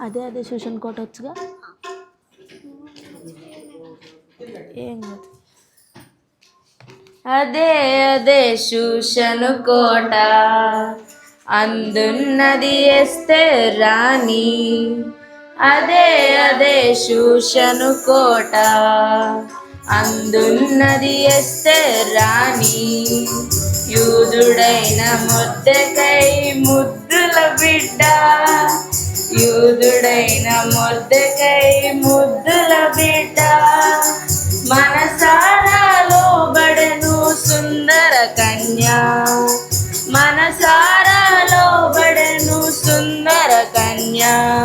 అదే అదే ట్యూషన్ కోట వచ్చుగా? ఏం కాదు. అదే అదే శూషను కోట. అందున్నది ఎస్తే రాణి. అదే అదే శూషను కోట. అందున్నది ఎస్తే రాణి. యూదుడైన ముద్దకై ముద్దుల బిడ్డ. యూదుడైన ముద్దకై ముద్దుల బిడ్డ. మనసారా లోబడను సుందర కన్యా. మనసారా లోబడను సుందర కన్యా.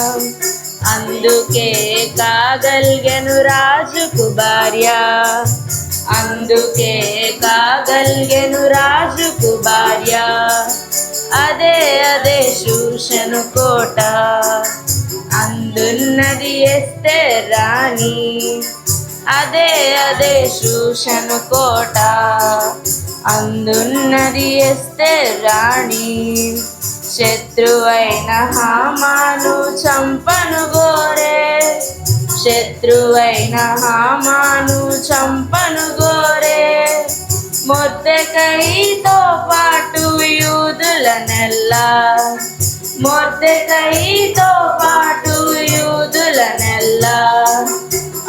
అందుకే కాగలిగను రాజుకు భార్య. అందుకే కాగలిగను రాజుకు భార్య. అదే అదే శూషను కోట. అందున్నది ఎస్తే రాణి. అదే అదే శూషను కోట. అందున్నది ఎస్తే రాణి. శత్రువైన హామాను చంపను గోరే. శత్రువైన హామాను చ నెల్లా మొద్దెకైతో పాటు యూదుల నెల్లా.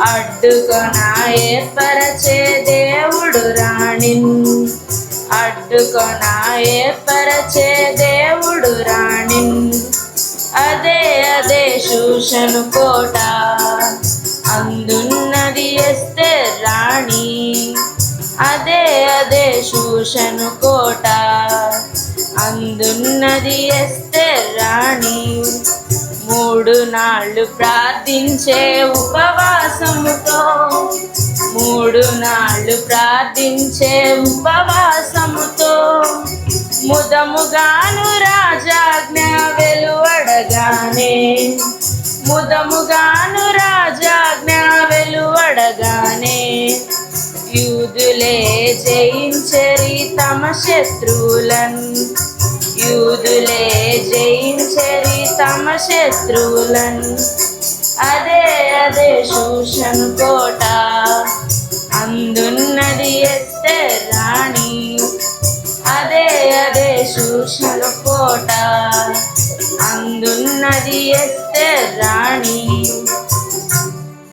అడ్డుకొన ఏర్పరచే దేవుడు రాణిన్. అడ్డుకొన ఏర్పరచే దేవుడు రాణిన్. అదే అదే శూషను కోట. అందున్నది ఎస్తే రాణి. అదే అదే శూషను కోట. ఉన్నది ఎస్తే రాణి. మూడు నాళ్ళు ప్రార్థించే ఉపవాసముతో. మూడు నాళ్ళు ప్రార్థించే ఉపవాసముతో. ముదముగాను రాజాజ్ఞ వెలువడగానే. ముదముగాను రాజాజ్ఞ వెలువడగానే. యూదులే జయించరి తమ శత్రువులను. యూదులే జయించరి తమ శత్రువులను. అదే అదే శూషను కోట. అందున్నది ఎస్తే రాణి. అదే అదే శూషను కోట. అందున్నది ఎస్తే రాణి.